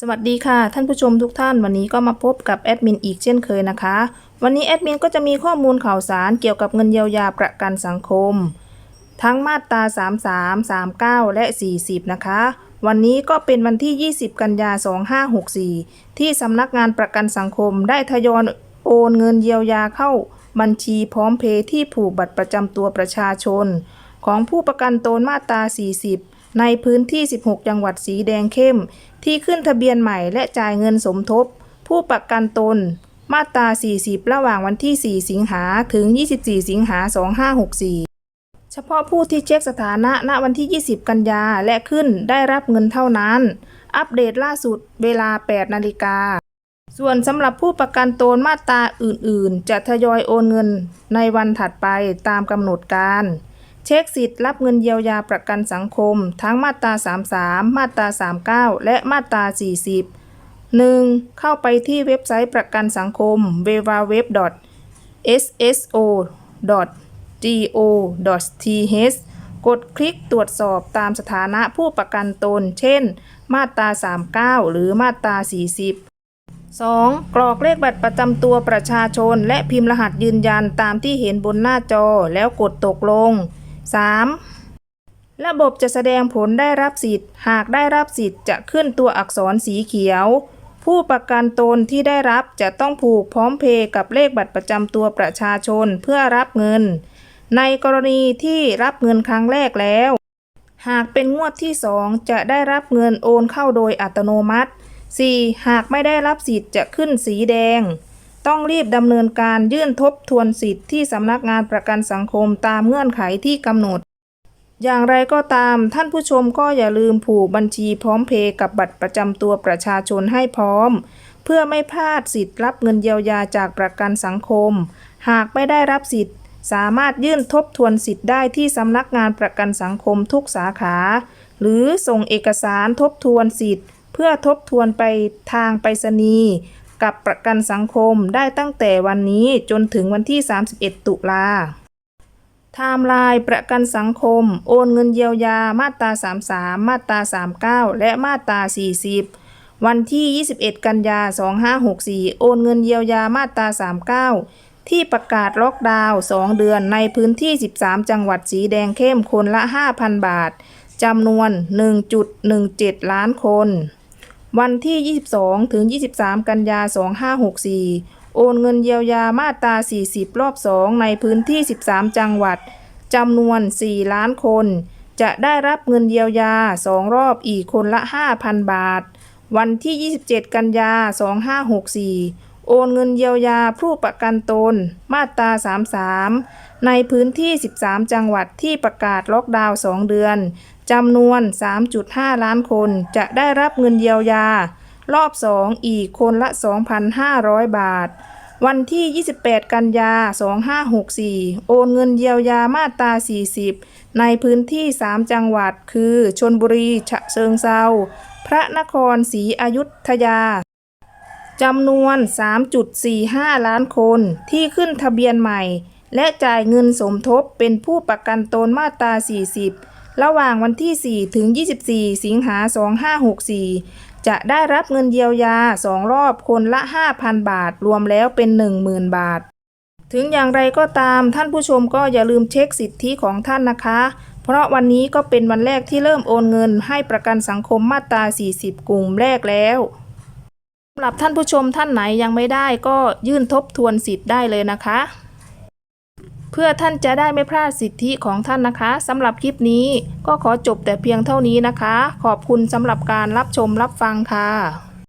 สวัสดีค่ะ ท่านผู้ชมทุกท่านวันนี้ก็มาพบกับแอดมินอีกเช่นเคยนะคะ วันนี้แอดมินก็จะมีข้อมูลข่าวสารเกี่ยวกับเงินเยียวยาประกันสังคม ทั้งมาตรา 33 39 และ 40 นะคะ วันนี้ก็เป็นวันที่ 20 กันยา 2564 ที่สำนักงานประกันสังคมได้ทยอยโอนเงินเยียวยาเข้าบัญชีพร้อมเพย์ที่ผูกบัตรประจำตัวประชาชน ของผู้ประกันตนมาตรา 40 ในพื้นที่ 16 จังหวัดสีแดงเข้ม ที่ขึ้นทะเบียนใหม่และจ่ายเงินสมทบ ผู้ประกันตน มาตรา 40 ระหว่างวันที่ 4 สิงหาถึง 24 สิงหา 2564 เฉพาะผู้ที่เช็คสถานะณวันที่ 20 กันยาและขึ้นได้รับเงินเท่านั้น อัปเดตล่าสุดเวลา 8 นาฬิกาส่วนสำหรับผู้ประกันตนมาตราอื่น ๆ จะทยอยโอนเงินในวันถัดไปตามกำหนดการ เช็คสิทธิ์รับเงินเยียวยาประกันสังคม ทั้งมาตรา 33 มาตรา 39 และมาตรา 40 1. เข้าไปที่เว็บไซต์ประกันสังคม www.sso.go.th กดคลิกตรวจสอบตามสถานะผู้ประกันตน เช่น มาตรา 39 หรือมาตรา 40 2. กรอกเลขบัตรประจำตัวประชาชน และพิมพ์รหัสยืนยันตามที่เห็นบนหน้าจอแล้วกดตกลง 3. ระบบจะแสดงผลได้รับสิทธิ์ หากได้รับสิทธิ์จะขึ้นตัวอักษรสีเขียว ผู้ประกันตนที่ได้รับจะต้องผูกพร้อมเพย์กับเลขบัตรประจำตัวประชาชนเพื่อรับเงิน ในกรณีที่รับเงินครั้งแรกแล้ว หากเป็นงวดที่ 2 จะได้รับเงินโอนเข้าโดยอัตโนมัติ 4. หากไม่ได้รับสิทธิ์จะขึ้นสีแดง ต้องรีบดำเนินการยื่นทบทวนสิทธิ์ที่สำนักงานประกันสังคมตามเงื่อนไขที่กำหนด อย่างไรก็ตามท่านผู้ชมก็อย่าลืมผูกบัญชีพร้อมเพย์กับบัตรประจำตัวประชาชนให้พร้อม เพื่อไม่พลาดสิทธิ์รับเงินเยียวยาจากประกันสังคม หากไม่ได้รับสิทธิ์สามารถยื่นทบทวนสิทธิ์ได้ที่สำนักงานประกันสังคมทุกสาขา หรือส่งเอกสารทบทวนสิทธิ์ เพื่อทบทวนไปทางไปรษณีย์ กับประกันสังคมได้ตั้งแต่วันนี้จนถึงวันที่ 31 ตุลาไทม์ไลน์ประกันสังคม โอนเงินเยียวยามาตรา 33 มาตรา 39 และมาตรา 40 วันที่ 21 กันยา 2564 โอนเงินเยียวยามาตรา 39 ที่ประกาศล็อกดาวน์ 2 เดือนในพื้นที่ 13 จังหวัดสีแดงเข้มคนละ 5,000 บาทจำนวน 1.17 ล้านคน วันที่ 22 ถึง 23 กันยา 2564 โอนเงินเยียวยามาตรา 40 รอบ 2 ในพื้นที่ 13 จังหวัด จำนวน 4 ล้านคน จะได้รับเงินเยียวยา 2 รอบอีกคนละ 5,000 บาท วันที่ 27 กันยา 2564 โอนเงินเยียวยาผู้ประกันตน มาตรา 33 ในพื้นที่ 13 จังหวัดที่ประกาศล็อกดาวน์ 2 เดือน จำนวน 3.5 ล้านคนจะได้รับเงินเยียวยา รอบ 2 อีกคนละ 2,500 บาท วันที่ 28 กันยา 2564 โอนเงินเยียวยามาตรา 40 ในพื้นที่ 3 จังหวัด คือชนบุรี ฉะเชิงเซา พระนครศรีอยุธยาจำนวน 3.45 ล้านคนที่ขึ้นทะเบียนใหม่ และจ่ายเงินสมทบเป็นผู้ประกันตนมาตรา 40 ระหว่างวันที่ 4 ถึง 24 สิงหา 2564 จะได้รับเงินเยียวยา 2 รอบคนละ 5,000 บาท รวมแล้วเป็น 10,000 บาท ถึงอย่างไรก็ตามท่านผู้ชมก็อย่าลืมเช็คสิทธิของท่านนะคะ เพราะวันนี้ก็เป็นวันแรกที่เริ่มโอนเงินให้ประกันสังคมมาตรา 40 กลุ่มแรกแล้วสำหรับท่านผู้ชมท่านไหนยังไม่ได้ก็ยื่นทบทวนสิทธิ์ได้เลยนะคะ เพื่อท่านจะได้ไม่พลาดสิทธิของท่านนะคะสำหรับคลิปนี้ก็ขอจบแต่เพียงเท่านี้นะคะ ขอบคุณสำหรับการรับชมรับฟังค่ะ